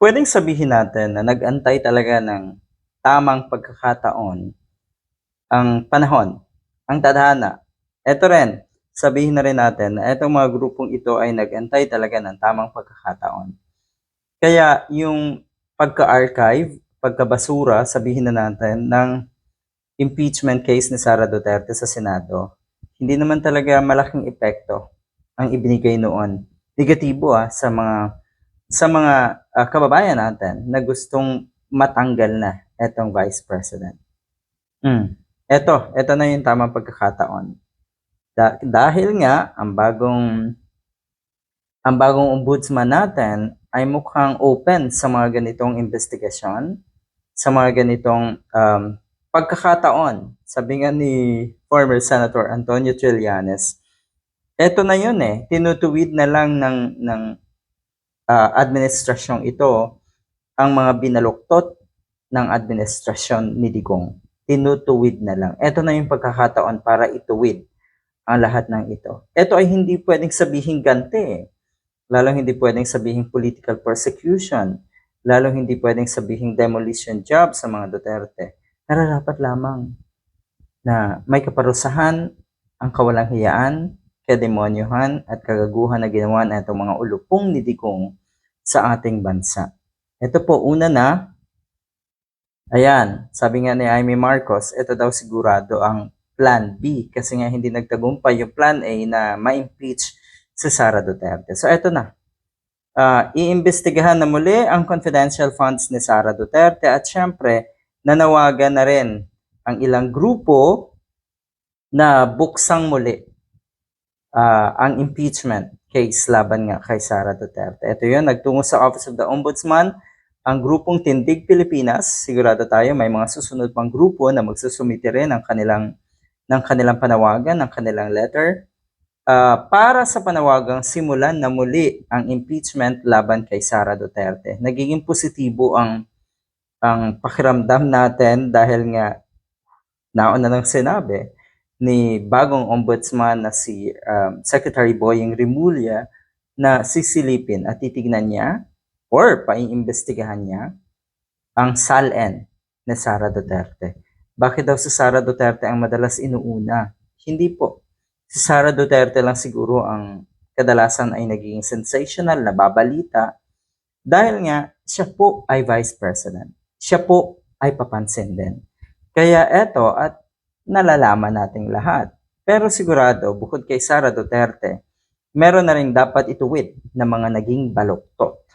Pwedeng sabihin natin na nag-antay talaga ng tamang pagkakataon ang panahon, ang tadhana. Ito rin, sabihin na rin natin na itong mga grupong ito ay nag-antay talaga ng tamang pagkakataon. Kaya yung pagka-archive, pagkabasura, sabihin na natin, ng impeachment case ni Sara Duterte sa Senado, hindi naman talaga malaking epekto ang ibinigay noon. Negatibo ah, sa mga sa mga ah, kababayan natin na gustong matanggal na etong Vice President. Mm. Eto, eto na yung tamang pagkakataon. Da- dahil nga ang bagong ang bagong ombudsman natin ay mukhang open sa mga ganitong investigasyon, sa mga ganitong um, pagkakataon. Sabi nga ni former Senator Antonio Trillanes, eto na yun eh, tinutuwid na lang ng, ng ah, administrasyong ito ang mga binaluktot ng administrasyon ni Digong. Tinutuwid na lang. Ito na yung pagkakataon para ituwid ang lahat ng ito. Ito ay hindi pwedeng sabihin ganti eh. Lalong hindi pwedeng sabihin political persecution. Lalong hindi pwedeng sabihin demolition job sa mga Duterte. Nararapat lamang na may kaparusahan ang kawalang hiyaan, kademonyohan at kagaguhan na ginawa ng itong mga ulupong ni Digong sa ating bansa. Ito po, una na, ayan, sabi nga ni Amy Marcos, ito daw sigurado ang Plan B kasi nga hindi nagtagumpay yung Plan A na ma-impeach si Sara Duterte. So ito na, Ah, iimbestigahan na muli ang confidential funds ni Sara Duterte at syempre, nanawagan na rin ang ilang grupo na buksang muli ah, ang impeachment case laban nga kay Sara Duterte. Ito yun, nagtungo sa Office of the Ombudsman, ang grupong Tindig Pilipinas, sigurado tayo may mga susunod pang grupo na magsusumite rin ng kanilang, ng kanilang panawagan, ng kanilang letter, ah, para sa panawagang simulan na muli ang impeachment laban kay Sara Duterte. Nagiging positibo ang ang pakiramdam natin dahil nga nauna nang sinabi ni bagong ombudsman na si um, Secretary Boying Rimulya na sisilipin at titignan niya or paiimbestigahan niya ang SALN ni Sara Duterte. Bakit daw si Sara Duterte ang madalas inuuna? Hindi po. Si Sara Duterte lang siguro ang kadalasan ay naging sensational na babalita dahil nga siya po ay Vice President. Siya po ay papansin din. Kaya eto at nalalaman nating lahat. Pero sigurado, bukod kay Sara Duterte, meron na rin dapat ituwid na mga naging baluktot.